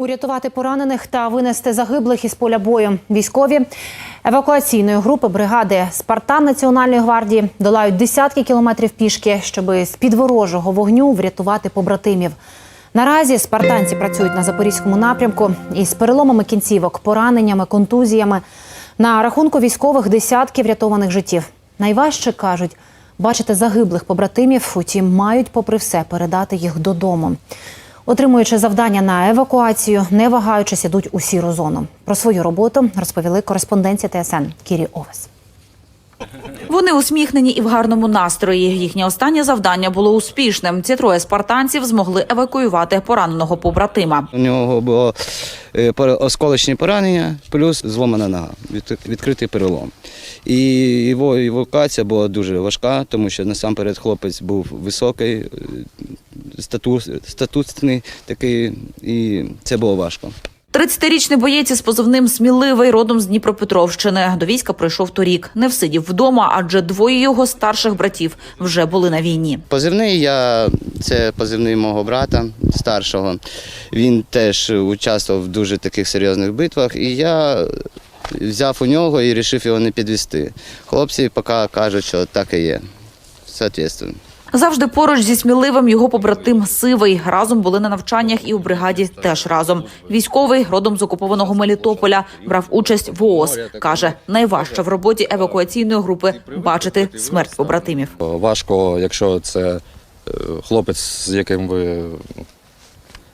Урятувати поранених та винести загиблих із поля бою. Військові евакуаційної групи бригади Спартан Національної гвардії долають десятки кілометрів пішки, щоб з під ворожого вогню врятувати побратимів. Наразі спартанці працюють на запорізькому напрямку із переломами кінцівок, пораненнями, контузіями. На рахунку військових десятки врятованих життів. Найважче кажуть бачити загиблих побратимів, утім мають, попри все, передати їх додому. Отримуючи завдання на евакуацію, не вагаючись, ідуть у сіру зону. Про свою роботу розповіли кореспонденція ТСН Кірі Овес. Вони усміхнені і в гарному настрої. Їхнє останнє завдання було успішним. Ці троє спартанців змогли евакуювати пораненого побратима. У нього було е, осколочні поранення, плюс зломана нога, відкритий перелом. І його евакуація була дуже важка, тому що насамперед хлопець був високий, е, статус, статусний такий, і це було важко. 30-річний боєць із позивним сміливий родом з Дніпропетровщини. До війська прийшов торік. Не всидів вдома, адже двоє його старших братів вже були на війні. Позивний я це позивний мого брата старшого. Він теж участвував в дуже таких серйозних битвах, і я взяв у нього і вирішив його не підвести. Хлопці поки кажуть, що так і є. Соответственно. Завжди поруч зі сміливим його побратим Сивий. Разом були на навчаннях і у бригаді теж разом. Військовий родом з окупованого Мелітополя брав участь в ООС. каже, найважче в роботі евакуаційної групи бачити смерть побратимів. Важко, якщо це е, хлопець, з яким ви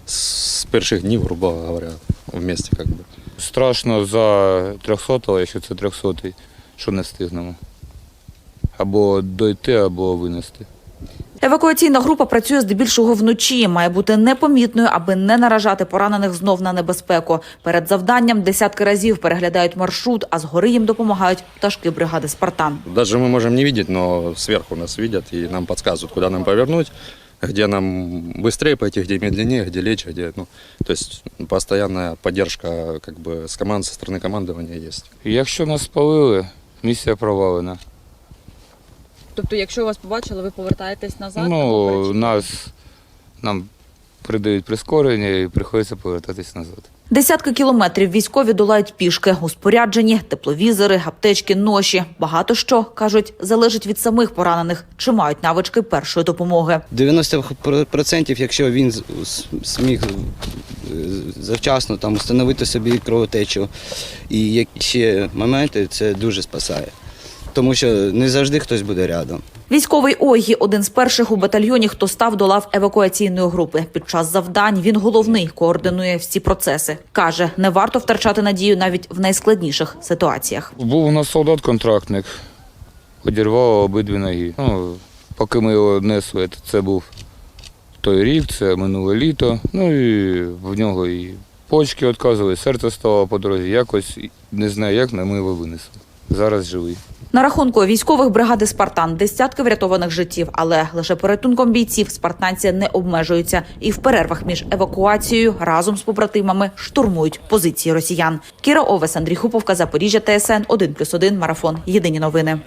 з перших днів, грубо говоря, в місті. Би. Страшно за 300-го, якщо це 300-й, що не встигнемо. Або дойти, або винести. Евакуаційна група працює здебільшого вночі. Має бути непомітною, аби не наражати поранених знов на небезпеку. Перед завданням десятки разів переглядають маршрут, а згори їм допомагають пташки бригади Спартан. Даже мы можем не видеть, но сверху нас видят и нам подсказывают, куда нам повернуть, где нам быстрее пойти, где медленнее, где лечь, где, ну, то есть постоянная поддержка как бы с команд, со стороны командования есть. І якщо нас спалили, місія провалена. Тобто, якщо вас побачили, ви повертаєтесь назад? Ну, нас нам придають прискорення і приходиться повертатись назад. Десятки кілометрів військові долають пішки, у спорядженні, тепловізори, аптечки, ноші. Багато що кажуть, залежить від самих поранених, чи мають навички першої допомоги. 90% якщо він зміг е, завчасно там встановити собі кровотечу і які ще моменти, це дуже спасає. Тому що не завжди хтось буде рядом. Військовий Ойгі – один з перших у батальйоні, хто став до лав евакуаційної групи. Під час завдань він головний, координує всі процеси. Каже, не варто втрачати надію навіть в найскладніших ситуаціях. Був у нас солдат-контрактник, одірвав обидві ноги. Ну, поки ми його несли, це був той рік, це минуле літо. Ну і в нього і почки відказували, серце стало по дорозі. Якось не знаю як, але ми його винесли. Зараз живий. На рахунку військових бригади Спартан десятки врятованих життів, але лише порятунком бійців спартанці не обмежуються і в перервах між евакуацією разом з побратимами штурмують позиції росіян. Кіра Овес, Андрій Хуповка, Запоріжжя, ТСН 1+,1, Марафон. Єдині новини.